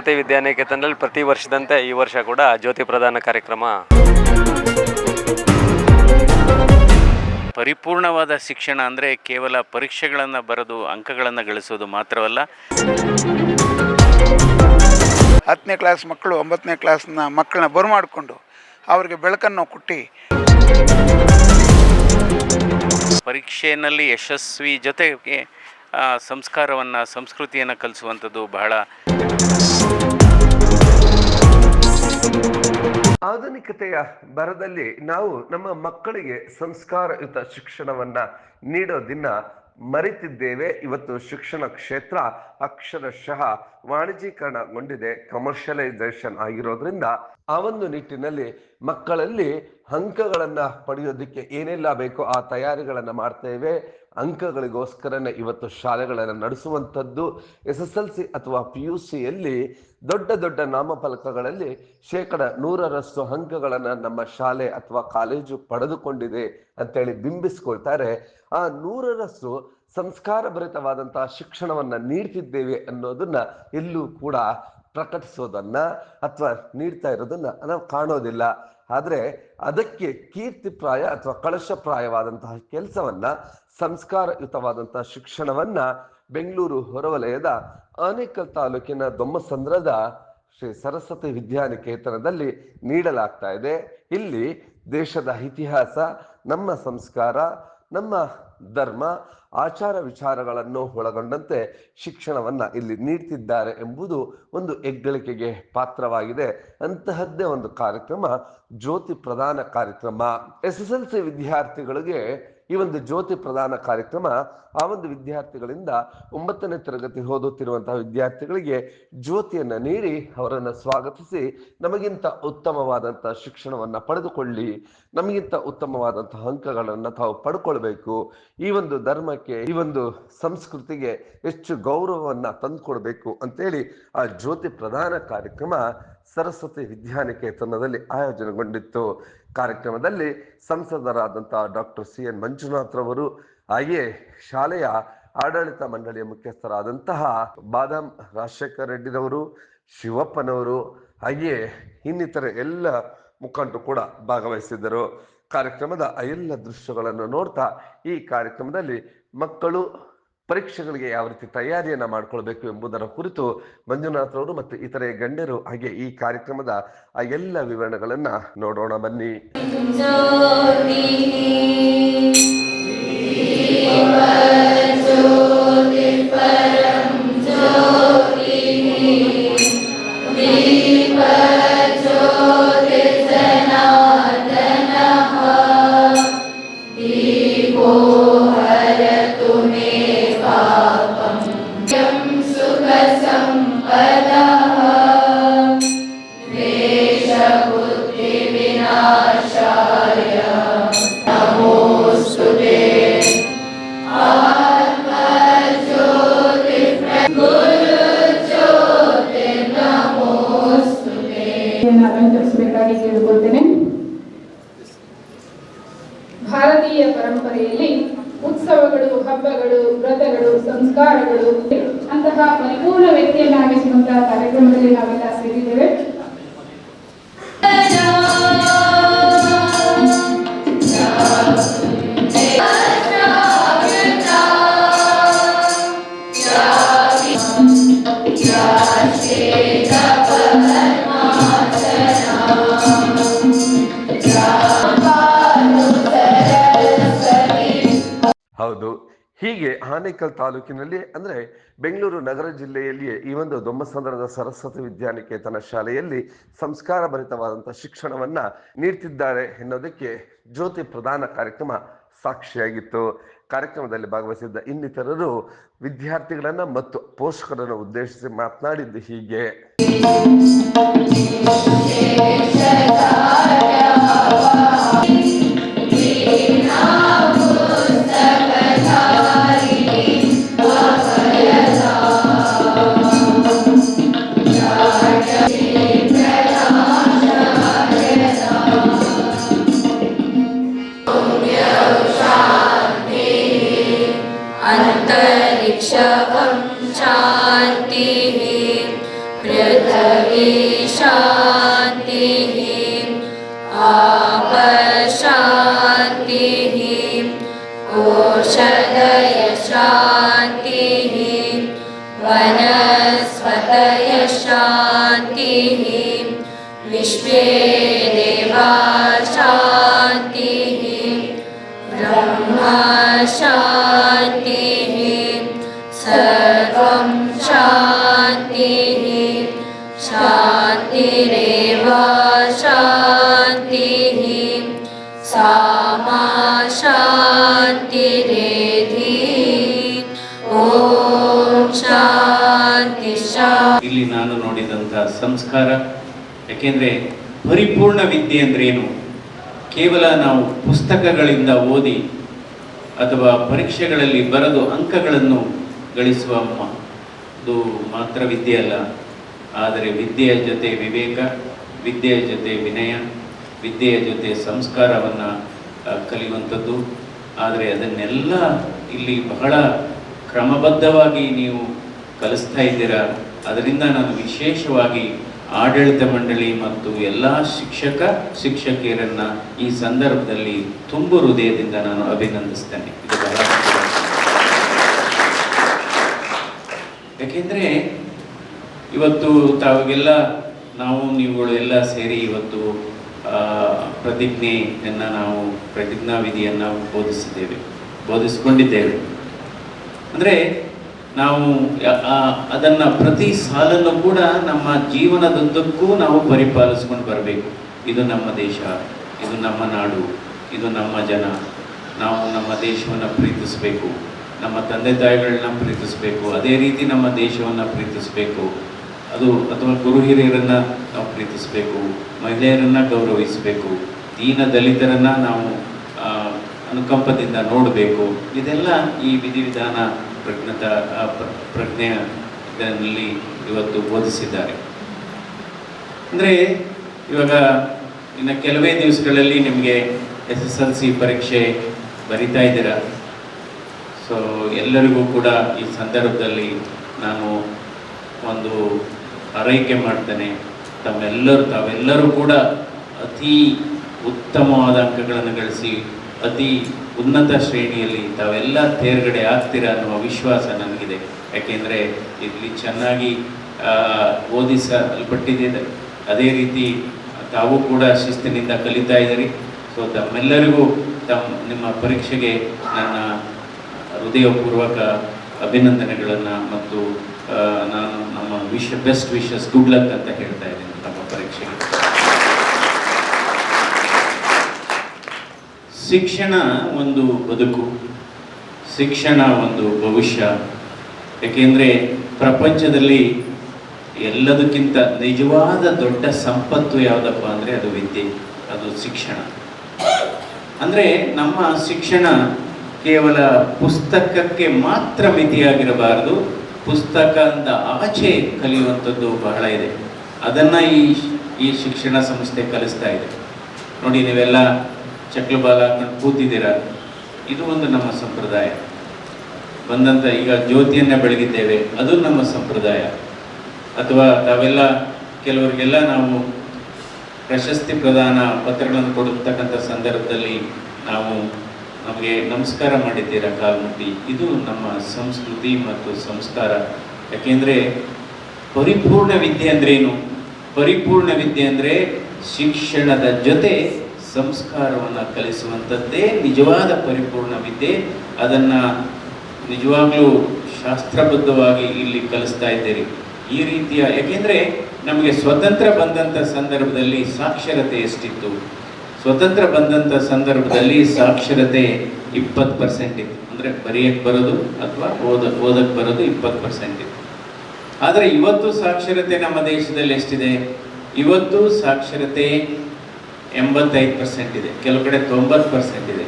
ಸರಸ್ವತಿ ವಿದ್ಯಾನಿಕೇತನದಲ್ಲಿ ಪ್ರತಿ ವರ್ಷದಂತೆ ಈ ವರ್ಷ ಕೂಡ ಜ್ಯೋತಿ ಪ್ರದಾನ ಕಾರ್ಯಕ್ರಮ. ಪರಿಪೂರ್ಣವಾದ ಶಿಕ್ಷಣ ಅಂದರೆ ಕೇವಲ ಪರೀಕ್ಷೆಗಳನ್ನು ಬರೆದು ಅಂಕಗಳನ್ನು ಗಳಿಸೋದು ಮಾತ್ರವಲ್ಲ. ಹತ್ತನೇ ಕ್ಲಾಸ್ ಮಕ್ಕಳು ಒಂಬತ್ತನೇ ಕ್ಲಾಸ್ನ ಮಕ್ಕಳನ್ನ ಬರಮಾಡಿಕೊಂಡು ಅವ್ರಿಗೆ ಬೆಳಕನ್ನು ಕೊಟ್ಟು. ಪರೀಕ್ಷೆಯಲ್ಲಿ ಯಶಸ್ವಿ ಜೊತೆಗೆ ಸಂಸ್ಕಾರವನ್ನು, ಸಂಸ್ಕೃತಿಯನ್ನು ಕಲಿಸುವಂಥದ್ದು ಬಹಳ ಆಧುನಿಕತೆಯ ಬರದಲ್ಲಿ ನಾವು ನಮ್ಮ ಮಕ್ಕಳಿಗೆ ಸಂಸ್ಕಾರಯುತ ಶಿಕ್ಷಣವನ್ನ ನೀಡೋದಿನ್ನ ಮರೆತಿದ್ದೇವೆ. ಇವತ್ತು ಶಿಕ್ಷಣ ಕ್ಷೇತ್ರ ಅಕ್ಷರಶಃ ವಾಣಿಜ್ಯೀಕರಣಗೊಂಡಿದೆ. ಕಮರ್ಷಿಯಲೈಸೇಷನ್ ಆಗಿರೋದ್ರಿಂದ ಆ ಒಂದು ನಿಟ್ಟಿನಲ್ಲಿ ಮಕ್ಕಳಲ್ಲಿ ಅಂಕಗಳನ್ನು ಪಡೆಯೋದಕ್ಕೆ ಏನೆಲ್ಲ ಬೇಕೋ ಆ ತಯಾರಿಗಳನ್ನು ಮಾಡ್ತೇವೆ. ಅಂಕಗಳಿಗೋಸ್ಕರನೇ ಇವತ್ತು ಶಾಲೆಗಳನ್ನು ನಡೆಸುವಂಥದ್ದು. ಎಸ್ ಎಸ್ ಎಲ್ ಸಿ ಅಥವಾ ಪಿ ಯು ಸಿಯಲ್ಲಿ ದೊಡ್ಡ ದೊಡ್ಡ ನಾಮಫಲಕಗಳಲ್ಲಿ ಶೇಕಡ ನೂರರಷ್ಟು ಅಂಕಗಳನ್ನು ನಮ್ಮ ಶಾಲೆ ಅಥವಾ ಕಾಲೇಜು ಪಡೆದುಕೊಂಡಿದೆ ಅಂತೇಳಿ ಬಿಂಬಿಸ್ಕೊಳ್ತಾರೆ. ಆ ನೂರರಷ್ಟು ಸಂಸ್ಕಾರ ಭರಿತವಾದಂತಹ ಶಿಕ್ಷಣವನ್ನ ನೀಡ್ತಿದ್ದೇವೆ ಅನ್ನೋದನ್ನ ಎಲ್ಲೂ ಕೂಡ ಪ್ರಕಟಿಸೋದನ್ನ ಅಥವಾ ನೀಡ್ತಾ ಇರೋದನ್ನ ನಾವು ಕಾಣೋದಿಲ್ಲ. ಆದರೆ ಅದಕ್ಕೆ ಕೀರ್ತಿಪ್ರಾಯ ಅಥವಾ ಕಳಶಪ್ರಾಯವಾದಂತಹ ಕೆಲಸವನ್ನ ಸಂಸ್ಕಾರಯುತವಾದಂತಹ ಶಿಕ್ಷಣವನ್ನ ಬೆಂಗಳೂರು ಹೊರವಲಯದ ಆನೇಕಲ್ ತಾಲೂಕಿನ ದೊಮ್ಮಸಂದ್ರದ ಶ್ರೀ ಸರಸ್ವತಿ ವಿದ್ಯಾನಿಕೇತನದಲ್ಲಿ ನೀಡಲಾಗ್ತಾ ಇದೆ. ಇಲ್ಲಿ ದೇಶದ ಇತಿಹಾಸ, ನಮ್ಮ ಸಂಸ್ಕಾರ, ನಮ್ಮ ಧರ್ಮ, ಆಚಾರ ವಿಚಾರಗಳನ್ನು ಒಳಗೊಂಡಂತೆ ಶಿಕ್ಷಣವನ್ನ ಇಲ್ಲಿ ನೀಡ್ತಿದ್ದಾರೆ ಎಂಬುದು ಒಂದು ಹೆಗ್ಗಳಿಕೆಗೆ ಪಾತ್ರವಾಗಿದೆ. ಅಂತಹದ್ದೇ ಒಂದು ಕಾರ್ಯಕ್ರಮ, ಜ್ಯೋತಿ ಪ್ರಧಾನ ಕಾರ್ಯಕ್ರಮ. ಎಸ್ ಎಸ್ ಎಲ್ ಸಿ ವಿದ್ಯಾರ್ಥಿಗಳಿಗೆ ಈ ಒಂದು ಜ್ಯೋತಿ ಪ್ರದಾನ ಕಾರ್ಯಕ್ರಮ ಆ ಒಂದು ವಿದ್ಯಾರ್ಥಿಗಳಿಂದ ಒಂಬತ್ತನೇ ತರಗತಿ ಓದುತ್ತಿರುವಂತಹ ವಿದ್ಯಾರ್ಥಿಗಳಿಗೆ ಜ್ಯೋತಿಯನ್ನು ನೀಡಿ ಅವರನ್ನು ಸ್ವಾಗತಿಸಿ ನಮಗಿಂತ ಉತ್ತಮವಾದಂತಹ ಶಿಕ್ಷಣವನ್ನ ಪಡೆದುಕೊಳ್ಳಿ, ನಮಗಿಂತ ಉತ್ತಮವಾದಂತಹ ಅಂಕಗಳನ್ನು ತಾವು ಪಡ್ಕೊಳ್ಬೇಕು. ಈ ಒಂದು ಧರ್ಮಕ್ಕೆ, ಈ ಒಂದು ಸಂಸ್ಕೃತಿಗೆ ಹೆಚ್ಚು ಗೌರವವನ್ನ ತಂದುಕೊಡ್ಬೇಕು ಅಂತೇಳಿ ಆ ಜ್ಯೋತಿ ಪ್ರದಾನ ಕಾರ್ಯಕ್ರಮ ಸರಸ್ವತಿ ವಿದ್ಯಾನಿಕೇತನದಲ್ಲಿ ಆಯೋಜನೆಗೊಂಡಿತ್ತು. ಕಾರ್ಯಕ್ರಮದಲ್ಲಿ ಸಂಸದರಾದಂಥ ಡಾಕ್ಟರ್ ಸಿ ಎನ್ ಮಂಜುನಾಥ್ ರವರು, ಹಾಗೆಯೇ ಶಾಲೆಯ ಆಡಳಿತ ಮಂಡಳಿಯ ಮುಖ್ಯಸ್ಥರಾದಂತಹ ಬಾದಾಮ್ ರಾಜಶೇಖರ್ ರೆಡ್ಡಿರವರು, ಶಿವಪ್ಪನವರು, ಹಾಗೆಯೇ ಇನ್ನಿತರ ಎಲ್ಲ ಮುಖಂಡರು ಕೂಡ ಭಾಗವಹಿಸಿದ್ದರು. ಕಾರ್ಯಕ್ರಮದ ಎಲ್ಲ ದೃಶ್ಯಗಳನ್ನು ನೋಡ್ತಾ ಈ ಕಾರ್ಯಕ್ರಮದಲ್ಲಿ ಮಕ್ಕಳು ಪರೀಕ್ಷೆಗಳಿಗೆ ಯಾವ ರೀತಿ ತಯಾರಿಯನ್ನು ಮಾಡಿಕೊಳ್ಬೇಕು ಎಂಬುದರ ಕುರಿತು ಮಂಜುನಾಥರವರು ಮತ್ತು ಇತರೆ ಗಣ್ಯರು ಹಾಗೆ ಈ ಕಾರ್ಯಕ್ರಮದ ಆ ಎಲ್ಲ ವಿವರಣೆಗಳನ್ನು ನೋಡೋಣ ಬನ್ನಿ. ಹೀಗೆ ಆನೇಕಲ್ ತಾಲೂಕಿನಲ್ಲಿ ಅಂದರೆ ಬೆಂಗಳೂರು ನಗರ ಜಿಲ್ಲೆಯಲ್ಲಿಯೇ ಈ ಒಂದು ದೊಮ್ಮಸಂದ್ರದ ಸರಸ್ವತಿ ವಿದ್ಯಾನಿಕೇತನ ಶಾಲೆಯಲ್ಲಿ ಸಂಸ್ಕಾರ ಭರಿತವಾದಂಥ ಶಿಕ್ಷಣವನ್ನು ನೀಡ್ತಿದ್ದಾರೆ ಎನ್ನೋದಕ್ಕೆ ಜ್ಯೋತಿ ಪ್ರಧಾನ ಕಾರ್ಯಕ್ರಮ ಸಾಕ್ಷಿಯಾಗಿತ್ತು. ಕಾರ್ಯಕ್ರಮದಲ್ಲಿ ಭಾಗವಹಿಸಿದ್ದ ಇನ್ನಿತರರು ವಿದ್ಯಾರ್ಥಿಗಳನ್ನು ಮತ್ತು ಪೋಷಕರನ್ನು ಉದ್ದೇಶಿಸಿ ಮಾತನಾಡಿದ್ದು ಹೀಗೆ. 无声 ಇಲ್ಲಿ ನಾನು ನೋಡಿದಂಥ ಸಂಸ್ಕಾರ, ಯಾಕೆಂದರೆ ಪರಿಪೂರ್ಣ ವಿದ್ಯೆ ಅಂದ್ರೇನು ಕೇವಲ ನಾವು ಪುಸ್ತಕಗಳಿಂದ ಓದಿ ಅಥವಾ ಪರೀಕ್ಷೆಗಳಲ್ಲಿ ಬರೆದು ಅಂಕಗಳನ್ನು ಗಳಿಸುವ ಅದು ಮಾತ್ರ ವಿದ್ಯೆ ಅಲ್ಲ. ಆದರೆ ವಿದ್ಯೆಯ ಜೊತೆ ವಿವೇಕ, ವಿದ್ಯೆಯ ಜೊತೆ ವಿನಯ, ವಿದ್ಯೆಯ ಜೊತೆ ಸಂಸ್ಕಾರವನ್ನು ಕಲಿಯುವಂಥದ್ದು. ಆದರೆ ಅದನ್ನೆಲ್ಲ ಇಲ್ಲಿ ಬಹಳ ಕ್ರಮಬದ್ಧವಾಗಿ ನೀವು ಕಲಿಸ್ತಾ ಇದ್ದೀರಾ? ಅದರಿಂದ ನಾನು ವಿಶೇಷವಾಗಿ ಆಡಳಿತ ಮಂಡಳಿ ಮತ್ತು ಎಲ್ಲ ಶಿಕ್ಷಕ, ಶಿಕ್ಷಕಿಯರನ್ನ ಈ ಸಂದರ್ಭದಲ್ಲಿ ತುಂಬ ಹೃದಯದಿಂದ ನಾನು ಅಭಿನಂದಿಸ್ತೇನೆ. ಯಾಕೆಂದರೆ ಇವತ್ತು ತಾವಾಗೆಲ್ಲ ನಾವು ನೀವುಗಳು ಎಲ್ಲ ಸೇರಿ ಇವತ್ತು ಪ್ರತಿಜ್ಞೆಯನ್ನು ನಾವು ಪ್ರತಿಜ್ಞಾ ವಿಧಿಯನ್ನು ಬೋಧಿಸಿದ್ದೇವೆ. ಬೋಧಿಸಿಕೊಂಡಿದ್ದೇವೆ. ಅಂದರೆ ನಾವು ಅದನ್ನು ಪ್ರತಿ ಸಾಲನ್ನು ಕೂಡ ನಮ್ಮ ಜೀವನದುದ್ದಕ್ಕೂ ನಾವು ಪರಿಪಾಲಿಸ್ಕೊಂಡು ಬರಬೇಕು. ಇದು ನಮ್ಮ ದೇಶ, ಇದು ನಮ್ಮ ನಾಡು, ಇದು ನಮ್ಮ ಜನ. ನಾವು ನಮ್ಮ ದೇಶವನ್ನು ಪ್ರೀತಿಸಬೇಕು. ನಮ್ಮ ತಂದೆ ತಾಯಿಗಳನ್ನ ಪ್ರೀತಿಸಬೇಕು. ಅದೇ ರೀತಿ ನಮ್ಮ ದೇಶವನ್ನು ಪ್ರೀತಿಸಬೇಕು. ಅದು, ಅಥವಾ ಗುರು ಹಿರಿಯರನ್ನು ನಾವು ಪ್ರೀತಿಸಬೇಕು. ಮಹಿಳೆಯರನ್ನು ಗೌರವಿಸಬೇಕು. ದೀನ ದಲಿತರನ್ನು ನಾವು ಅನುಕಂಪದಿಂದ ನೋಡಬೇಕು. ಇದೆಲ್ಲ ಈ ವಿಧಿವಿಧಾನ ಪ್ರಜ್ಞತ ಪ್ರಜ್ಞೆಯ ಇದರಲ್ಲಿ ಇವತ್ತು ಬೋಧಿಸಿದ್ದಾರೆ. ಅಂದರೆ ಇವಾಗ ಇನ್ನು ಕೆಲವೇ ದಿವಸಗಳಲ್ಲಿ ನಿಮಗೆ ಎಸ್ ಎಸ್ ಎಲ್ ಸಿ ಪರೀಕ್ಷೆ ಬರಿತಾ ಇದ್ದೀರ? ಸೊ ಎಲ್ಲರಿಗೂ ಕೂಡ ಈ ಸಂದರ್ಭದಲ್ಲಿ ನಾನು ಒಂದು ಆರೈಕೆ ಮಾಡ್ತೇನೆ, ತಮ್ಮೆಲ್ಲರೂ, ತಾವೆಲ್ಲರೂ ಕೂಡ ಅತಿ ಉತ್ತಮವಾದ ಅಂಕಗಳನ್ನು ಗಳಿಸಿ, ಅತಿ ಉನ್ನತ ಶ್ರೇಣಿಯಲ್ಲಿ ತಾವೆಲ್ಲ ತೇರ್ಗಡೆ ಆಗ್ತೀರಾ ಅನ್ನುವ ವಿಶ್ವಾಸ ನನಗಿದೆ. ಯಾಕೆಂದರೆ ಇಲ್ಲಿ ಚೆನ್ನಾಗಿ ಓದಿಸಲ್ಪಟ್ಟಿದೆ ಅದೇ ರೀತಿ ತಾವು ಕೂಡ ಶಿಸ್ತಿನಿಂದ ಕಲಿತಾ ಇದ್ದೀರಿ. ಸೊ ತಮ್ಮೆಲ್ಲರಿಗೂ ತಮ್ಮ ನಿಮ್ಮ ಪರೀಕ್ಷೆಗೆ ನನ್ನ ಹೃದಯಪೂರ್ವಕ ಅಭಿನಂದನೆಗಳನ್ನು ಮತ್ತು ನಾನು ನಮ್ಮ wish best wishes good luck ಅಂತ ಹೇಳ್ತಾ ಇದ್ದೀನಿ ನಮ್ಮ ಪರೀಕ್ಷೆಗೆ ಶಿಕ್ಷಣ ಒಂದು ಬದುಕು, ಶಿಕ್ಷಣ ಒಂದು ಭವಿಷ್ಯ. ಏಕೆಂದರೆ ಪ್ರಪಂಚದಲ್ಲಿ ಎಲ್ಲದಕ್ಕಿಂತ ನಿಜವಾದ ದೊಡ್ಡ ಸಂಪತ್ತು ಯಾವುದಪ್ಪ ಅಂದರೆ ಅದು ವಿದ್ಯೆ, ಅದು ಶಿಕ್ಷಣ. ಅಂದರೆ ನಮ್ಮ ಶಿಕ್ಷಣ ಕೇವಲ ಪುಸ್ತಕಕ್ಕೆ ಮಾತ್ರ ಮಿತಿಯಾಗಿರಬಾರದು ಅಂತ ಆಚೆ ಕಲಿಯುವಂಥದ್ದು ಬಹಳ ಇದೆ. ಅದನ್ನು ಈ ಈ ಶಿಕ್ಷಣ ಸಂಸ್ಥೆ ಕಲಿಸ್ತಾ ಇದೆ. ನೋಡಿ ನೀವೆಲ್ಲ ಚಕ್ಲು ಬಾಲ ಕೂತಿದ್ದೀರಾ? ಇದು ಒಂದು ನಮ್ಮ ಸಂಪ್ರದಾಯ. ಬಂದಂಥ ಈಗ ಜ್ಯೋತಿಯನ್ನು ಬೆಳಗಿದ್ದೇವೆ, ಅದು ನಮ್ಮ ಸಂಪ್ರದಾಯ. ಅಥವಾ ತಾವೆಲ್ಲ ಕೆಲವರಿಗೆಲ್ಲ ನಾವು ಪ್ರಶಸ್ತಿ ಪ್ರದಾನ ಪತ್ರಗಳನ್ನು ಕೊಡತಕ್ಕಂಥ ಸಂದರ್ಭದಲ್ಲಿ ನಾವು ನಮಗೆ ನಮಸ್ಕಾರ ಮಾಡಿದ್ದೀರಾ ಕಾಲ್ಮುಟ್ಟಿ? ಇದು ನಮ್ಮ ಸಂಸ್ಕೃತಿ ಮತ್ತು ಸಂಸ್ಕಾರ. ಯಾಕೆಂದರೆ ಪರಿಪೂರ್ಣ ವಿದ್ಯೆ ಅಂದ್ರೇನು? ಪರಿಪೂರ್ಣ ವಿದ್ಯೆ ಅಂದರೆ ಶಿಕ್ಷಣದ ಜೊತೆ ಸಂಸ್ಕಾರವನ್ನು ಕಲಿಸುವಂಥದ್ದೇ ನಿಜವಾದ ಪರಿಪೂರ್ಣ ವಿದ್ಯೆ ಅದನ್ನು ನಿಜವಾಗ್ಲೂ ಶಾಸ್ತ್ರಬದ್ಧವಾಗಿ ಇಲ್ಲಿ ಕಲಿಸ್ತಾ ಇದ್ದೀರಿ. ಈ ರೀತಿಯ, ಯಾಕೆಂದರೆ ನಮಗೆ ಸ್ವತಂತ್ರ ಬಂದಂಥ ಸಂದರ್ಭದಲ್ಲಿ ಸಾಕ್ಷರತೆ ಎಷ್ಟಿತ್ತು? ಸ್ವತಂತ್ರ ಬಂದಂಥ ಸಂದರ್ಭದಲ್ಲಿ ಸಾಕ್ಷರತೆ ಇಪ್ಪತ್ತು ಪರ್ಸೆಂಟ್ ಇತ್ತು. ಅಂದರೆ ಬರೆಯಕ್ಕೆ ಬರೋದು ಅಥವಾ ಓದ ಓದಕ್ಕೆ ಬರೋದು ಇಪ್ಪತ್ತು ಪರ್ಸೆಂಟ್ ಇತ್ತು. ಆದರೆ ಇವತ್ತು ಸಾಕ್ಷರತೆ ನಮ್ಮ ದೇಶದಲ್ಲಿ ಎಷ್ಟಿದೆ? ಇವತ್ತು ಸಾಕ್ಷರತೆ ಎಂಬತ್ತೈದು ಪರ್ಸೆಂಟ್ ಇದೆ. ಕೆಲವು ಕಡೆ ತೊಂಬತ್ತು ಪರ್ಸೆಂಟ್ ಇದೆ.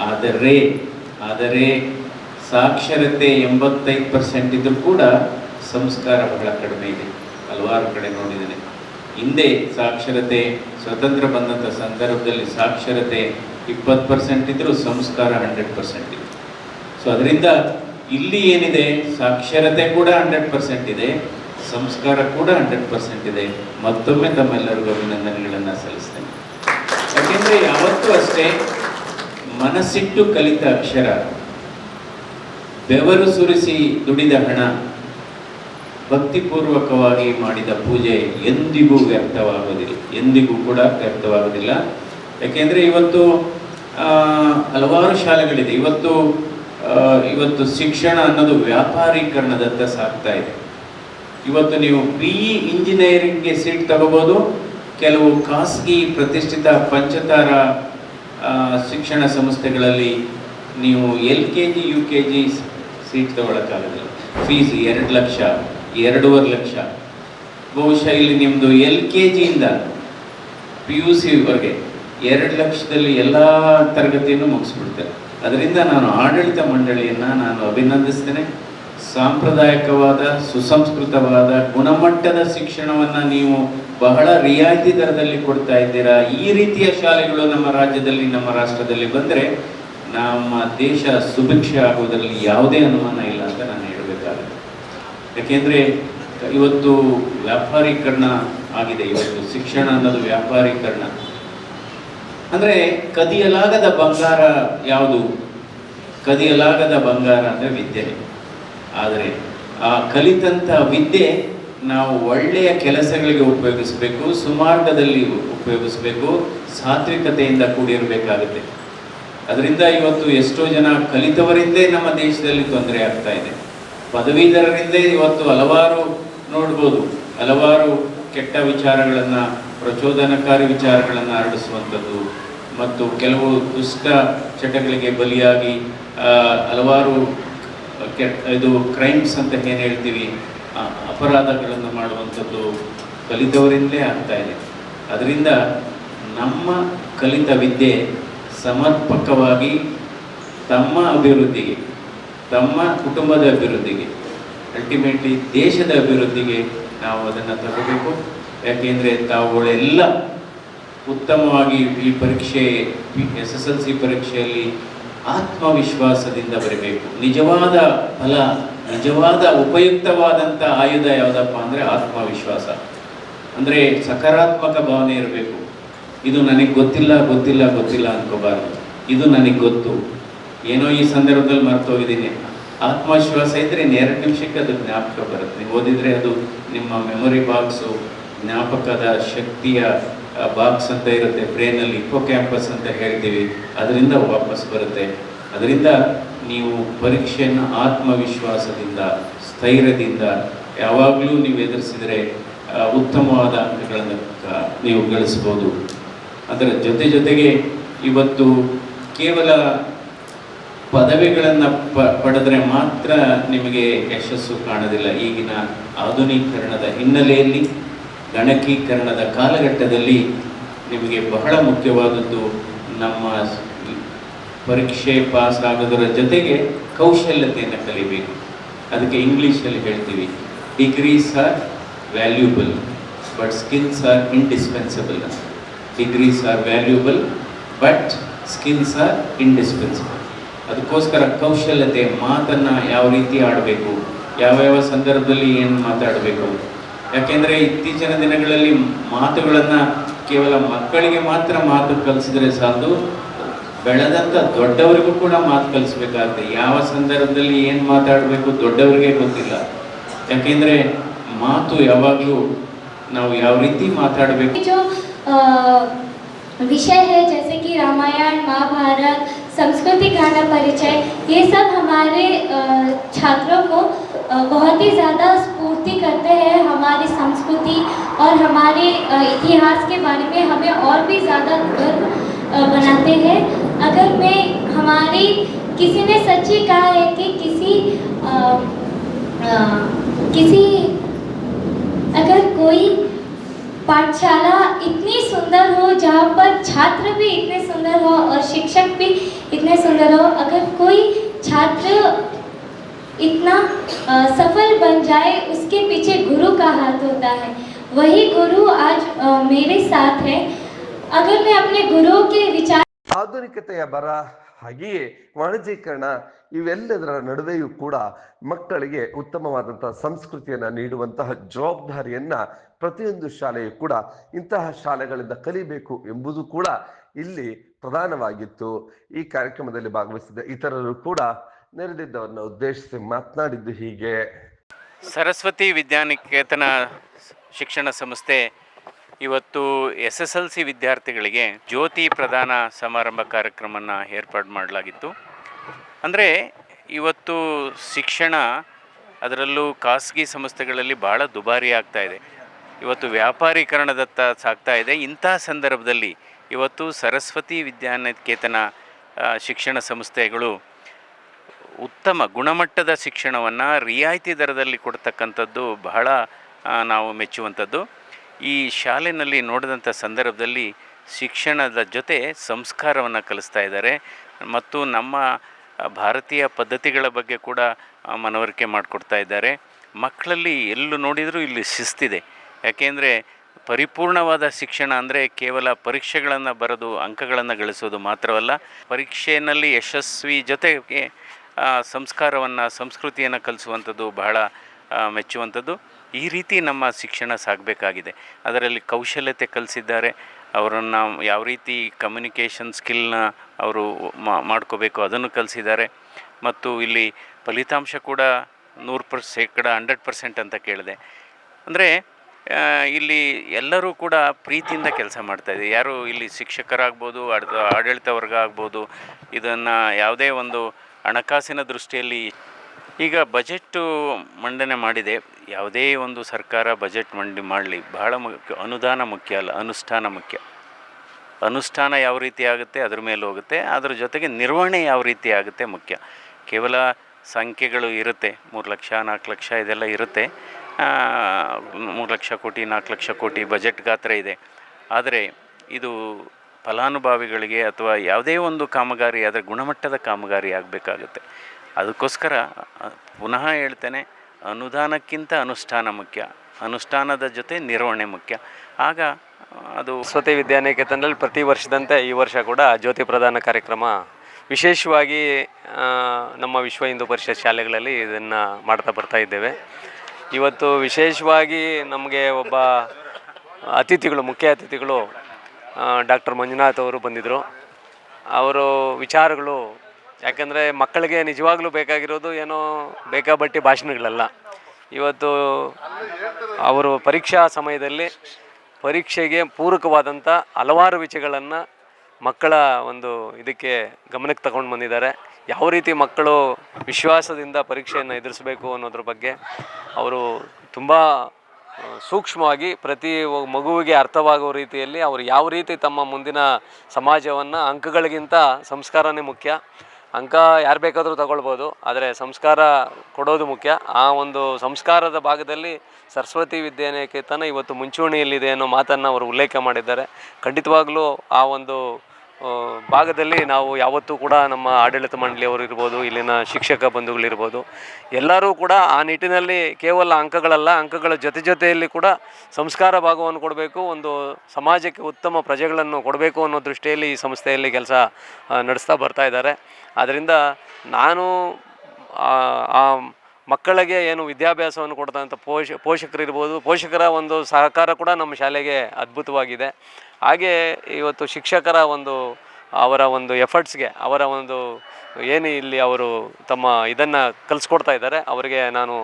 ಆದರೆ ಆದರೆ ಸಾಕ್ಷರತೆ ಎಂಬತ್ತೈದು ಪರ್ಸೆಂಟ್ ಇದ್ದರೂ ಕೂಡ ಸಂಸ್ಕಾರ ಬಹಳ ಕಡಿಮೆ ಇದೆ. ಹಲವಾರು ಕಡೆ ನೋಡಿದ್ದೇನೆ. ಹಿಂದೆ ಸಾಕ್ಷರತೆ, ಸ್ವತಂತ್ರ ಬಂದಂಥ ಸಂದರ್ಭದಲ್ಲಿ ಸಾಕ್ಷರತೆ ಇಪ್ಪತ್ತು ಪರ್ಸೆಂಟ್ ಇದ್ದರೂ ಸಂಸ್ಕಾರ ಹಂಡ್ರೆಡ್ ಪರ್ಸೆಂಟ್ ಇದೆ. ಸೊ ಅದರಿಂದ ಇಲ್ಲಿ ಏನಿದೆ? ಸಾಕ್ಷರತೆ ಕೂಡ ಹಂಡ್ರೆಡ್ ಪರ್ಸೆಂಟ್ ಇದೆ. ಸಂಸ್ಕಾರ ಕೂಡ ಹಂಡ್ರೆಡ್ ಪರ್ಸೆಂಟ್ ಇದೆ. ಮತ್ತೊಮ್ಮೆ ತಮ್ಮೆಲ್ಲರಿಗೂ ಅಭಿನಂದನೆಗಳನ್ನು ಸಲ್ಲಿಸ್ತೇನೆ. ಯಾಕೆಂದರೆ ಯಾವತ್ತೂ ಅಷ್ಟೇ ಮನಸ್ಸಿಟ್ಟು ಕಲಿತ ಅಕ್ಷರ. ಬೆವರು ಸುರಿಸಿ ದುಡಿದ ಹಣ, ಭಕ್ತಿಪೂರ್ವಕವಾಗಿ ಮಾಡಿದ ಪೂಜೆ ಎಂದಿಗೂ ವ್ಯರ್ಥವಾಗುವುದಿಲ್ಲ, ಎಂದಿಗೂ ಕೂಡ ವ್ಯರ್ಥವಾಗುವುದಿಲ್ಲ. ಯಾಕೆಂದರೆ ಇವತ್ತು ಹಲವಾರು ಶಾಲೆಗಳಿದೆ. ಇವತ್ತು ಇವತ್ತು ಶಿಕ್ಷಣ ಅನ್ನೋದು ವ್ಯಾಪಾರೀಕರಣದತ್ತ ಸಾಗ್ತಾ ಇದೆ. ಇವತ್ತು ನೀವು ಬಿ ಇ ಇಂಜಿನಿಯರಿಂಗ್ಗೆ ಸೀಟ್ ತಗೋಬೋದು ಕೆಲವು ಖಾಸಗಿ ಪ್ರತಿಷ್ಠಿತ ಪಂಚತಾರ ಶಿಕ್ಷಣ ಸಂಸ್ಥೆಗಳಲ್ಲಿ ನೀವು L K G, U K G seat ತಗೊಳಕ್ಕಾಗೋದಿಲ್ಲ. Fees ಎರಡು ಲಕ್ಷ, ಎರಡೂವರೆ ಲಕ್ಷ. ಬಹುಶಃ ಇಲ್ಲಿ ನಿಮ್ಮದು ಎಲ್ ಕೆ ಜಿಯಿಂದ ಪಿ ಯು ಸಿವರೆಗೆ ಎರಡು ಲಕ್ಷದಲ್ಲಿ ಎಲ್ಲ ತರಗತಿಯನ್ನು ಮುಗಿಸ್ಬಿಡ್ತಾರೆ ಅದರಿಂದ ನಾನು ಆಡಳಿತ ಮಂಡಳಿಯನ್ನು ನಾನು ಅಭಿನಂದಿಸ್ತೇನೆ. ಸಾಂಪ್ರದಾಯಿಕವಾದ, ಸುಸಂಸ್ಕೃತವಾದ, ಗುಣಮಟ್ಟದ ಶಿಕ್ಷಣವನ್ನು ನೀವು ಬಹಳ ರಿಯಾಯಿತಿ ದರದಲ್ಲಿ ಕೊಡ್ತಾ ಇದ್ದೀರಾ? ಈ ರೀತಿಯ ಶಾಲೆಗಳು ನಮ್ಮ ರಾಜ್ಯದಲ್ಲಿ, ನಮ್ಮ ರಾಷ್ಟ್ರದಲ್ಲಿ ಬಂದರೆ ನಮ್ಮ ದೇಶ ಸುಭಿಕ್ಷೆ ಆಗುವುದರಲ್ಲಿ ಯಾವುದೇ ಅನುಮಾನ ಇಲ್ಲ ಅಂತ ನಾನು ಹೇಳಬೇಕಾಗುತ್ತೆ ಯಾಕೆಂದರೆ ಇವತ್ತು ವ್ಯಾಪಾರೀಕರಣ ಆಗಿದೆ, ಇವತ್ತು ಶಿಕ್ಷಣ ಅನ್ನೋದು ವ್ಯಾಪಾರೀಕರಣ. ಅಂದರೆ ಕದಿಯಲಾಗದ ಬಂಗಾರ ಯಾವುದು? ಕದಿಯಲಾಗದ ಬಂಗಾರ ಅಂದರೆ ವಿದ್ಯೆ. ಆದರೆ ಆ ಕಲಿತಂಥ ವಿದ್ಯೆ ನಾವು ಒಳ್ಳೆಯ ಕೆಲಸಗಳಿಗೆ ಉಪಯೋಗಿಸಬೇಕು, ಸುಮಾರ್ಗದಲ್ಲಿ ಉಪಯೋಗಿಸಬೇಕು, ಸಾತ್ವಿಕತೆಯಿಂದ ಕೂಡಿರಬೇಕಾಗುತ್ತೆ. ಅದರಿಂದ ಇವತ್ತು ಎಷ್ಟೋ ಜನ ಕಲಿತವರಿಂದೇ ನಮ್ಮ ದೇಶದಲ್ಲಿ ತೊಂದರೆ ಆಗ್ತಾ ಇದೆ. ಪದವೀಧರರಿಂದೇ ಇವತ್ತು ಹಲವಾರು ನೋಡ್ಬೋದು, ಹಲವಾರು ಕೆಟ್ಟ ವಿಚಾರಗಳನ್ನು, ಪ್ರಚೋದನಕಾರಿ ವಿಚಾರಗಳನ್ನು ಹರಡಿಸುವಂಥದ್ದು. ಮತ್ತು ಕೆಲವು ದುಷ್ಟ ಚಟಗಳಿಗೆ ಬಲಿಯಾಗಿ ಹಲವಾರು ಕೆಟ್ಟ ಇದು ಕ್ರೈಮ್ಸ್ ಅಂತ ಏನು ಹೇಳ್ತೀವಿ ಅಪರಾಧಗಳನ್ನು ಮಾಡುವಂಥದ್ದು ಕಲಿತವರಿಂದಲೇ ಆಗ್ತಾ ಇದೆ. ಅದರಿಂದ ನಮ್ಮ ಕಲಿತ ವಿದ್ಯೆ ಸಮರ್ಪಕವಾಗಿ ತಮ್ಮ ಅಭಿವೃದ್ಧಿಗೆ, ತಮ್ಮ ಕುಟುಂಬದ ಅಭಿವೃದ್ಧಿಗೆ ಅಲ್ಟಿಮೇಟ್ಲಿ ದೇಶದ ಅಭಿವೃದ್ಧಿಗೆ ನಾವು ಅದನ್ನು ತಗೋಬೇಕು ಯಾಕೆಂದರೆ ತಾವುಗಳೆಲ್ಲ ಉತ್ತಮವಾಗಿ ಈ ಪರೀಕ್ಷೆ ಎಸ್ ಎಸ್ ಎಲ್ ಸಿ ಪರೀಕ್ಷೆಯಲ್ಲಿ ಆತ್ಮವಿಶ್ವಾಸದಿಂದ ಬರಬೇಕು. ನಿಜವಾದ ಫಲ, ನಿಜವಾದ ಉಪಯುಕ್ತವಾದಂಥ ಆಯುಧ ಯಾವುದಪ್ಪ ಅಂದರೆ ಆತ್ಮವಿಶ್ವಾಸ. ಅಂದರೆ ಸಕಾರಾತ್ಮಕ ಭಾವನೆ ಇರಬೇಕು. ಇದು ನನಗೆ ಗೊತ್ತಿಲ್ಲ ಗೊತ್ತಿಲ್ಲ ಗೊತ್ತಿಲ್ಲ ಅನ್ಕೋಬಾರ್ದು. ಇದು ನನಗೆ ಗೊತ್ತು. ಏನೋ ಈ ಸಂದರ್ಭದಲ್ಲಿ ಮರ್ತೋಗಿದ್ದೀನಿ. ಆತ್ಮವಿಶ್ವಾಸ ಇದ್ದರೆ ಎರಡು ನಿಮಿಷಕ್ಕೆ ಅದು ಜ್ಞಾಪಕ ಬರುತ್ತೆ. ನೀವು ಓದಿದರೆ ಅದು ನಿಮ್ಮ ಮೆಮೊರಿ ಬಾಕ್ಸು ಜ್ಞಾಪಕದ ಶಕ್ತಿಯ ಬಾಕ್ಸ್ ಅಂತ ಇರುತ್ತೆ, ಬ್ರೈನಲ್ಲಿ ಇಪ್ಪೋ ಕ್ಯಾಂಪಸ್ ಅಂತ ಹೇಳ್ತೀವಿ ಅದರಿಂದ ವಾಪಸ್ ಬರುತ್ತೆ. ಅದರಿಂದ ನೀವು ಪರೀಕ್ಷೆಯನ್ನು ಆತ್ಮವಿಶ್ವಾಸದಿಂದ, ಸ್ಥೈರ್ಯದಿಂದ ಯಾವಾಗಲೂ ನೀವು ಎದುರಿಸಿದರೆ ಉತ್ತಮವಾದ ಅಂಕಗಳನ್ನು ನೀವು ಗಳಿಸ್ಬೋದು ಅದರ ಜೊತೆ ಜೊತೆಗೆ ಇವತ್ತು ಕೇವಲ ಪದವಿಗಳನ್ನು ಪ, ಪಡೆದರೆ ಮಾತ್ರ ನಿಮಗೆ ಯಶಸ್ಸು ಕಾಣೋದಿಲ್ಲ. ಈಗಿನ ಆಧುನೀಕರಣದ ಹಿನ್ನೆಲೆಯಲ್ಲಿ ಗಣಕೀಕರಣದ ಕಾಲಘಟ್ಟದಲ್ಲಿ ನಿಮಗೆ ಬಹಳ ಮುಖ್ಯವಾದದ್ದು ನಮ್ಮ ಪರೀಕ್ಷೆ ಪಾಸ್ ಆಗೋದರ ಜೊತೆಗೆ ಕೌಶಲ್ಯತೆಯನ್ನು ಕಲಿಬೇಕು. ಅದಕ್ಕೆ ಇಂಗ್ಲೀಷಲ್ಲಿ ಹೇಳ್ತೀವಿ degrees are valuable but skills are indispensable degrees are valuable but skills are indispensable ಅದಕ್ಕೋಸ್ಕರ ಕೌಶಲ್ಯತೆ ಮಾತನ್ನು ಯಾವ ರೀತಿ ಆಡಬೇಕು ಯಾವ ಯಾವ ಸಂದರ್ಭದಲ್ಲಿ ಏನು ಮಾತಾಡಬೇಕು ಯಾಕೆಂದರೆ ಇತ್ತೀಚಿನ ದಿನಗಳಲ್ಲಿ ಮಾತುಗಳನ್ನು ಕೇವಲ ಮಕ್ಕಳಿಗೆ ಮಾತ್ರ ಮಾತು ಕಲಿಸಿದ್ರೆ ಸಾಲದು ಬೆಳೆದಂಥ ದೊಡ್ಡವರಿಗೂ ಕೂಡ ಮಾತು ಕಲಿಸ್ಬೇಕಾಗುತ್ತೆ ಯಾವ ಸಂದರ್ಭದಲ್ಲಿ ಏನು ಮಾತಾಡಬೇಕು ದೊಡ್ಡವರಿಗೆ ಗೊತ್ತಿಲ್ಲ ಯಾಕೆಂದರೆ ಮಾತು ಯಾವಾಗಲೂ ನಾವು ಯಾವ ರೀತಿ ಮಾತಾಡಬೇಕು जो अ, विषय है जैसे कि रामायण महाभारत संस्कृति गाना परिचय ये सब हमारे छात्रों को बहुत ही ज़्यादा स्फूर्ति करते हैं हमारी संस्कृति और हमारे इतिहास के बारे में हमें और भी ज़्यादा गर्व बनाते हैं। अगर मैं हमारी किसी ने सच ही कहा है कि किसी अ, अ, किसी अगर कोई पाठशाला इतनी सुंदर हो जहाँ पर छात्र भी इतने सुंदर हो और शिक्षक भी इतने सुंदर हो अगर कोई छात्र इतना अ, सफल बन जाए उसके पीछे गुरु का हाथ होता है वही गुरु आज अ, मेरे साथ है अगर मैं अपने गुरुओं के विचार ಆಧುನಿಕತೆಯ ಬರ ಹಾಗೆಯೇ ವಾಣಿಜ್ಯೀಕರಣ ಇವೆಲ್ಲದರ ನಡುವೆಯೂ ಕೂಡ ಮಕ್ಕಳಿಗೆ ಉತ್ತಮವಾದಂತಹ ಸಂಸ್ಕೃತಿಯನ್ನು ನೀಡುವಂತಹ ಜವಾಬ್ದಾರಿಯನ್ನ ಪ್ರತಿಯೊಂದು ಶಾಲೆಯು ಕೂಡ ಇಂತಹ ಶಾಲೆಗಳಿಂದ ಕಲಿಬೇಕು ಎಂಬುದು ಕೂಡ ಇಲ್ಲಿ ಪ್ರಧಾನವಾಗಿತ್ತು. ಈ ಕಾರ್ಯಕ್ರಮದಲ್ಲಿ ಭಾಗವಹಿಸಿದ ಇತರರು ಕೂಡ ನೆರೆದಿದ್ದವರನ್ನ ಉದ್ದೇಶಿಸಿ ಮಾತನಾಡಿದ್ದು ಹೀಗೆ. ಸರಸ್ವತಿ ವಿದ್ಯಾನಿಕೇತನ ಶಿಕ್ಷಣ ಸಂಸ್ಥೆ ಇವತ್ತು ಎಸ್ ಎಸ್ ಎಲ್ ಸಿ ವಿದ್ಯಾರ್ಥಿಗಳಿಗೆ ಜ್ಯೋತಿ ಪ್ರದಾನ ಸಮಾರಂಭ ಕಾರ್ಯಕ್ರಮವನ್ನು ಏರ್ಪಾಡು ಮಾಡಲಾಗಿತ್ತು. ಅಂದರೆ ಇವತ್ತು ಶಿಕ್ಷಣ ಅದರಲ್ಲೂ ಖಾಸಗಿ ಸಂಸ್ಥೆಗಳಲ್ಲಿ ಭಾಳ ದುಬಾರಿ ಆಗ್ತಾ ಇದೆ. ಇವತ್ತು ವ್ಯಾಪಾರೀಕರಣದತ್ತ ಸಾಗ್ತಾ ಇದೆ. ಇಂಥ ಸಂದರ್ಭದಲ್ಲಿ ಇವತ್ತು ಸರಸ್ವತಿ ವಿದ್ಯಾನಿಕೇತನ ಶಿಕ್ಷಣ ಸಂಸ್ಥೆಗಳು ಉತ್ತಮ ಗುಣಮಟ್ಟದ ಶಿಕ್ಷಣವನ್ನು ರಿಯಾಯಿತಿ ದರದಲ್ಲಿ ಕೊಡ್ತಕ್ಕಂಥದ್ದು ಬಹಳ ನಾವು ಮೆಚ್ಚುವಂಥದ್ದು. ಈ ಶಾಲೆಯಲ್ಲಿ ನೋಡಿದಂಥ ಸಂದರ್ಭದಲ್ಲಿ ಶಿಕ್ಷಣದ ಜೊತೆ ಸಂಸ್ಕಾರವನ್ನು ಕಲಿಸ್ತಾ ಇದ್ದಾರೆ. ಮತ್ತು ನಮ್ಮ ಭಾರತೀಯ ಪದ್ಧತಿಗಳ ಬಗ್ಗೆ ಕೂಡ ಮನವರಿಕೆ ಮಾಡಿಕೊಡ್ತಾ ಇದ್ದಾರೆ. ಮಕ್ಕಳಲ್ಲಿ ಎಲ್ಲೂ ನೋಡಿದರೂ ಇಲ್ಲಿ ಶಿಸ್ತಿದೆ. ಯಾಕೆಂದರೆ ಪರಿಪೂರ್ಣವಾದ ಶಿಕ್ಷಣ ಅಂದರೆ ಕೇವಲ ಪರೀಕ್ಷೆಗಳನ್ನು ಬರೆದು ಅಂಕಗಳನ್ನು ಗಳಿಸೋದು ಮಾತ್ರವಲ್ಲ, ಪರೀಕ್ಷೆಯಲ್ಲಿ ಯಶಸ್ವಿ ಜೊತೆಗೆ ಸಂಸ್ಕಾರವನ್ನು, ಸಂಸ್ಕೃತಿಯನ್ನು ಕಲಿಸುವಂಥದ್ದು ಬಹಳ ಮೆಚ್ಚುವಂಥದ್ದು. ಈ ರೀತಿ ನಮ್ಮ ಶಿಕ್ಷಣ ಸಾಗಬೇಕಾಗಿದೆ. ಅದರಲ್ಲಿ ಕೌಶಲ್ಯತೆ ಕಲಿಸಿದ್ದಾರೆ. ಅವರನ್ನು ಯಾವ ರೀತಿ ಕಮ್ಯುನಿಕೇಷನ್ ಸ್ಕಿಲ್ನ ಅವರು ಮಾಡ್ಕೋಬೇಕು ಅದನ್ನು ಕಲಿಸಿದ್ದಾರೆ. ಮತ್ತು ಇಲ್ಲಿ ಫಲಿತಾಂಶ ಕೂಡ ನೂರು ಪರ್ ಶೇಕಡ ಹಂಡ್ರೆಡ್ ಪರ್ಸೆಂಟ್ ಅಂತ ಕೇಳಿದೆ. ಅಂದರೆ ಇಲ್ಲಿ ಎಲ್ಲರೂ ಕೂಡ ಪ್ರೀತಿಯಿಂದ ಕೆಲಸ ಮಾಡ್ತಾಯಿದೆ ಯಾರು ಇಲ್ಲಿ ಶಿಕ್ಷಕರಾಗ್ಬೋದು ಆಡ ಆಡಳಿತ ವರ್ಗ ಆಗ್ಬೋದು ಇದನ್ನು ಯಾವುದೇ ಒಂದು ಹಣಕಾಸಿನ ದೃಷ್ಟಿಯಲ್ಲಿ ಈಗ ಬಜೆಟ್ಟು ಮಂಡನೆ ಮಾಡಿದೆ. ಯಾವುದೇ ಒಂದು ಸರ್ಕಾರ ಬಜೆಟ್ ಮಂಡಿ ಮಾಡಲಿ, ಬಹಳ ಮುಖ್ಯ, ಅನುದಾನ ಮುಖ್ಯ ಅಲ್ಲ, ಅನುಷ್ಠಾನ ಮುಖ್ಯ. ಅನುಷ್ಠಾನ ಯಾವ ರೀತಿ ಆಗುತ್ತೆ, ಅದ್ರ ಮೇಲೆ ಹೋಗುತ್ತೆ, ಅದ್ರ ಜೊತೆಗೆ ನಿರ್ವಹಣೆ ಯಾವ ರೀತಿ ಆಗುತ್ತೆ ಮುಖ್ಯ. ಕೇವಲ ಸಂಖ್ಯೆಗಳು ಇರುತ್ತೆ, ಮೂರು ಲಕ್ಷ, ನಾಲ್ಕು ಲಕ್ಷ ಇದೆಲ್ಲ ಇರುತ್ತೆ. ಮೂರು ಲಕ್ಷ ಕೋಟಿ, ನಾಲ್ಕು ಲಕ್ಷ ಕೋಟಿ ಬಜೆಟ್ ಗಾತ್ರ ಇದೆ. ಆದರೆ ಇದು ಫಲಾನುಭವಿಗಳಿಗೆ ಅಥವಾ ಯಾವುದೇ ಒಂದು ಕಾಮಗಾರಿ ಅದರ ಗುಣಮಟ್ಟದ ಕಾಮಗಾರಿ ಆಗಬೇಕಾಗುತ್ತೆ. ಅದಕ್ಕೋಸ್ಕರ ಪುನಃ ಹೇಳ್ತೇನೆ ಅನುದಾನಕ್ಕಿಂತ ಅನುಷ್ಠಾನ ಮುಖ್ಯ. ಅನುಷ್ಠಾನದ ಜೊತೆ ನಿರ್ವಹಣೆ ಮುಖ್ಯ. ಆಗ ಅದು ಸರಸ್ವತಿ ವಿದ್ಯಾನಿಕೇತನದಲ್ಲಿ ಪ್ರತಿ ವರ್ಷದಂತೆ ಈ ವರ್ಷ ಕೂಡ ಜ್ಯೋತಿ ಪ್ರದಾನ ಕಾರ್ಯಕ್ರಮ ವಿಶೇಷವಾಗಿ ನಮ್ಮ ವಿಶ್ವ ಹಿಂದೂ ಪರಿಷತ್ ಶಾಲೆಗಳಲ್ಲಿ ಇದನ್ನು ಮಾಡ್ತಾ ಬರ್ತಾ ಇದ್ದೇವೆ. ಇವತ್ತು ವಿಶೇಷವಾಗಿ ನಮಗೆ ಒಬ್ಬ ಅತಿಥಿಗಳು, ಮುಖ್ಯ ಅತಿಥಿಗಳು ಡಾಕ್ಟರ್ ಮಂಜುನಾಥ್ ಅವರು ಬಂದಿದ್ದರು ಅವರು ವಿಚಾರಗಳು ಯಾಕಂದರೆ ಮಕ್ಕಳಿಗೆ ನಿಜವಾಗ್ಲೂ ಬೇಕಾಗಿರೋದು ಏನೋ ಬೇಕಾಬಟ್ಟಿ ಭಾಷಣಗಳಲ್ಲ. ಇವತ್ತು ಅವರು ಪರೀಕ್ಷಾ ಸಮಯದಲ್ಲಿ ಪರೀಕ್ಷೆಗೆ ಪೂರಕವಾದಂಥ ಹಲವಾರು ವಿಷಯಗಳನ್ನು ಮಕ್ಕಳ ಒಂದು ಇದಕ್ಕೆ ಗಮನಕ್ಕೆ ತಗೊಂಡು ಬಂದಿದ್ದಾರೆ. ಯಾವ ರೀತಿ ಮಕ್ಕಳು ವಿಶ್ವಾಸದಿಂದ ಪರೀಕ್ಷೆಯನ್ನು ಎದುರಿಸಬೇಕು ಅನ್ನೋದ್ರ ಬಗ್ಗೆ ಅವರು ತುಂಬ ಸೂಕ್ಷ್ಮವಾಗಿ ಪ್ರತಿ ಮಗುವಿಗೆ ಅರ್ಥವಾಗುವ ರೀತಿಯಲ್ಲಿ ಅವರು ಯಾವ ರೀತಿ ತಮ್ಮ ಮುಂದಿನ ಸಮಾಜವನ್ನು ಅಂಕಗಳಿಗಿಂತ ಸಂಸ್ಕಾರನೇ ಮುಖ್ಯ. ಅಂಕ ಯಾರು ಬೇಕಾದರೂ ತಗೊಳ್ಬೋದು, ಆದರೆ ಸಂಸ್ಕಾರ ಕೊಡೋದು ಮುಖ್ಯ. ಆ ಒಂದು ಸಂಸ್ಕಾರದ ಭಾಗದಲ್ಲಿ ಸರಸ್ವತಿ ವಿದ್ಯಾನಿಕೇತನ ಇವತ್ತು ಮುಂಚೂಣಿಯಲ್ಲಿದೆ ಅನ್ನೋ ಮಾತನ್ನು ಅವರು ಉಲ್ಲೇಖ ಮಾಡಿದ್ದಾರೆ. ಖಂಡಿತವಾಗ್ಲೂ ಆ ಒಂದು ಭಾಗದಲ್ಲಿ ನಾವು ಯಾವತ್ತೂ ಕೂಡ ನಮ್ಮ ಆಡಳಿತ ಮಂಡಳಿಯವರು ಇರ್ಬೋದು, ಇಲ್ಲಿನ ಶಿಕ್ಷಕ ಬಂಧುಗಳಿರ್ಬೋದು ಎಲ್ಲರೂ ಕೂಡ ಆ ನಿಟ್ಟಿನಲ್ಲಿ ಕೇವಲ ಅಂಕಗಳಲ್ಲ, ಅಂಕಗಳ ಜೊತೆ ಜೊತೆಯಲ್ಲಿ ಕೂಡ ಸಂಸ್ಕಾರ ಭಾಗವನ್ನು ಕೊಡಬೇಕು, ಒಂದು ಸಮಾಜಕ್ಕೆ ಉತ್ತಮ ಪ್ರಜೆಗಳನ್ನು ಕೊಡಬೇಕು ಅನ್ನೋ ದೃಷ್ಟಿಯಲ್ಲಿ ಈ ಸಂಸ್ಥೆಯಲ್ಲಿ ಕೆಲಸ ನಡೆಸ್ತಾ ಬರ್ತಾ ಇದ್ದಾರೆ. ಆದ್ದರಿಂದ ನಾನು ಆ ಮಕ್ಕಳಿಗೆ ಏನು ವಿದ್ಯಾಭ್ಯಾಸವನ್ನು ಕೊಡ್ತಕ್ಕಂಥ ಪೋಷ, ಪೋಷಕರಿರ್ಬೋದು, ಪೋಷಕರ ಒಂದು ಸಹಕಾರ ಕೂಡ ನಮ್ಮ ಶಾಲೆಗೆ ಅದ್ಭುತವಾಗಿದೆ. ಹಾಗೆ ಇವತ್ತು ಶಿಕ್ಷಕರ ಒಂದು, ಅವರ ಒಂದು ಎಫರ್ಟ್ಸ್ಗೆ, ಅವರ ಒಂದು ಏನು ಇಲ್ಲಿ ಅವರು ತಮ್ಮ ಇದನ್ನು ಕಲಿಸ್ಕೊಡ್ತಾ ಇದ್ದಾರೆ, ಅವರಿಗೆ ನಾನು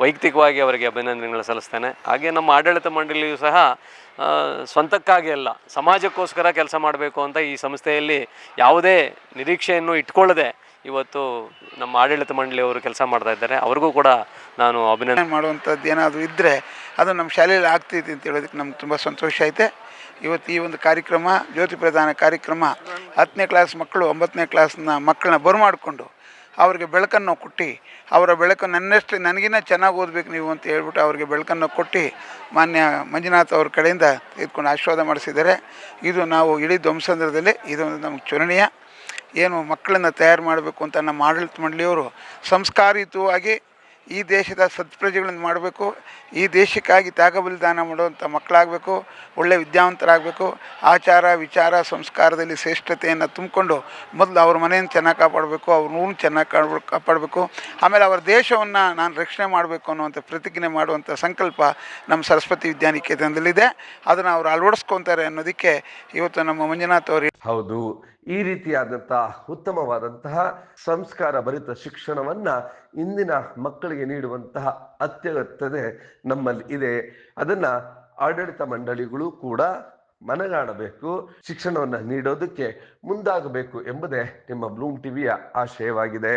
ವೈಯಕ್ತಿಕವಾಗಿ ಅವರಿಗೆ ಅಭಿನಂದನೆಗಳು ಸಲ್ಲಿಸ್ತೇನೆ. ಹಾಗೆ ನಮ್ಮ ಆಡಳಿತ ಮಂಡಳಿಯು ಸಹ ಸ್ವಂತಕ್ಕಾಗಿ ಅಲ್ಲ, ಸಮಾಜಕ್ಕೋಸ್ಕರ ಕೆಲಸ ಮಾಡಬೇಕು ಅಂತ ಈ ಸಂಸ್ಥೆಯಲ್ಲಿ ಯಾವುದೇ ನಿರೀಕ್ಷೆಯನ್ನು ಇಟ್ಕೊಳ್ಳದೆ ಇವತ್ತು ನಮ್ಮ ಆಡಳಿತ ಮಂಡಳಿಯವರು ಕೆಲಸ ಮಾಡ್ತಾ ಇದ್ದಾರೆ. ಅವ್ರಿಗೂ ಕೂಡ ನಾನು ಅಭಿನಂದನೆ ಮಾಡುವಂಥದ್ದು ಏನಾದರೂ ಇದ್ದರೆ ಅದು ನಮ್ಮ ಶಾಲೆಯಲ್ಲಿ ಆಗ್ತೈತಿ ಅಂತ ಹೇಳೋದಕ್ಕೆ ನಮ್ಗೆ ತುಂಬ ಸಂತೋಷ ಐತೆ. ಇವತ್ತು ಈ ಒಂದು ಕಾರ್ಯಕ್ರಮ, ಜ್ಯೋತಿ ಪ್ರಧಾನ ಕಾರ್ಯಕ್ರಮ ಹತ್ತನೇ ಕ್ಲಾಸ್ ಮಕ್ಕಳು, ಒಂಬತ್ತನೇ ಕ್ಲಾಸ್ನ ಮಕ್ಕಳನ್ನ ಬರಮಾಡಿಕೊಂಡು ಅವ್ರಿಗೆ ಬೆಳಕನ್ನು ಕೊಟ್ಟು, ಅವರ ಬೆಳಕು ನನ್ನಷ್ಟು, ನನಗಿನ್ನ ಚೆನ್ನಾಗಿ ಓದಬೇಕು ನೀವು ಅಂತ ಹೇಳ್ಬಿಟ್ಟು ಅವರಿಗೆ ಬೆಳಕನ್ನು ಕೊಟ್ಟು ಮಾನ್ಯ ಮಂಜುನಾಥ್ ಅವ್ರ ಕಡೆಯಿಂದ ತೆಗೆದುಕೊಂಡು ಆಶೀರ್ವಾದ ಮಾಡಿಸಿದ್ದಾರೆ. ಇದು ನಾವು ಇಡೀ ಧ್ವಂಸಂದ್ರದಲ್ಲಿ ಇದೊಂದು ನಮಗೆ ಚುರಣೀಯ ಏನು ಮಕ್ಕಳನ್ನು ತಯಾರು ಮಾಡಬೇಕು ಅಂತ ನಮ್ಮ ಆಡಳಿತ ಮಂಡಳಿಯವರು ಸಂಸ್ಕಾರಯುತವಾಗಿ ಈ ದೇಶದ ಸತ್ಪ್ರಜೆಗಳನ್ನು ಮಾಡಬೇಕು, ಈ ದೇಶಕ್ಕಾಗಿ ತ್ಯಾಗ ಬಲಿದಾನ ಮಾಡುವಂಥ ಮಕ್ಕಳಾಗಬೇಕು ಒಳ್ಳೆಯ ವಿದ್ಯಾವಂತರಾಗಬೇಕು, ಆಚಾರ ವಿಚಾರ ಸಂಸ್ಕಾರದಲ್ಲಿ ಶ್ರೇಷ್ಠತೆಯನ್ನು ತುಂಬಿಕೊಂಡು ಮೊದಲು ಅವ್ರ ಮನೆಯನ್ನು ಚೆನ್ನಾಗಿ ಕಾಪಾಡಬೇಕು, ಅವ್ರ ಊರನ್ನು ಚೆನ್ನಾಗಿ ಕಾಡ್ಬೇಕು ಕಾಪಾಡಬೇಕು, ಆಮೇಲೆ ಅವರ ದೇಶವನ್ನು ನಾನು ರಕ್ಷಣೆ ಮಾಡಬೇಕು ಅನ್ನುವಂಥ ಪ್ರತಿಜ್ಞೆ ಮಾಡುವಂಥ ಸಂಕಲ್ಪ ನಮ್ಮ ಸರಸ್ವತಿ ವಿದ್ಯಾನಿಕೇತನದಲ್ಲಿದೆ. ಅದನ್ನು ಅವರು ಅಳವಡಿಸ್ಕೊತಾರೆ ಅನ್ನೋದಕ್ಕೆ ಇವತ್ತು ನಮ್ಮ ಮಂಜುನಾಥ್ ಅವರು ಹೌದು. ಈ ರೀತಿಯಾದಂತಹ ಉತ್ತಮವಾದಂತಹ ಸಂಸ್ಕಾರ ಭರಿತ ಶಿಕ್ಷಣವನ್ನ ಇಂದಿನ ಮಕ್ಕಳಿಗೆ ನೀಡುವಂತಹ ಅತ್ಯಗತ್ಯತೆ ನಮ್ಮಲ್ಲಿ ಇದೆ. ಅದನ್ನ ಆಡಳಿತ ಮಂಡಳಿಗಳು ಕೂಡ ಮನಗಾಣಬೇಕು ಶಿಕ್ಷಣವನ್ನ ನೀಡೋದಕ್ಕೆ ಮುಂದಾಗಬೇಕು ಎಂಬುದೇ ನಿಮ್ಮ ಬ್ಲೂಮ್ ಟಿವಿಯ ಆಶಯವಾಗಿದೆ.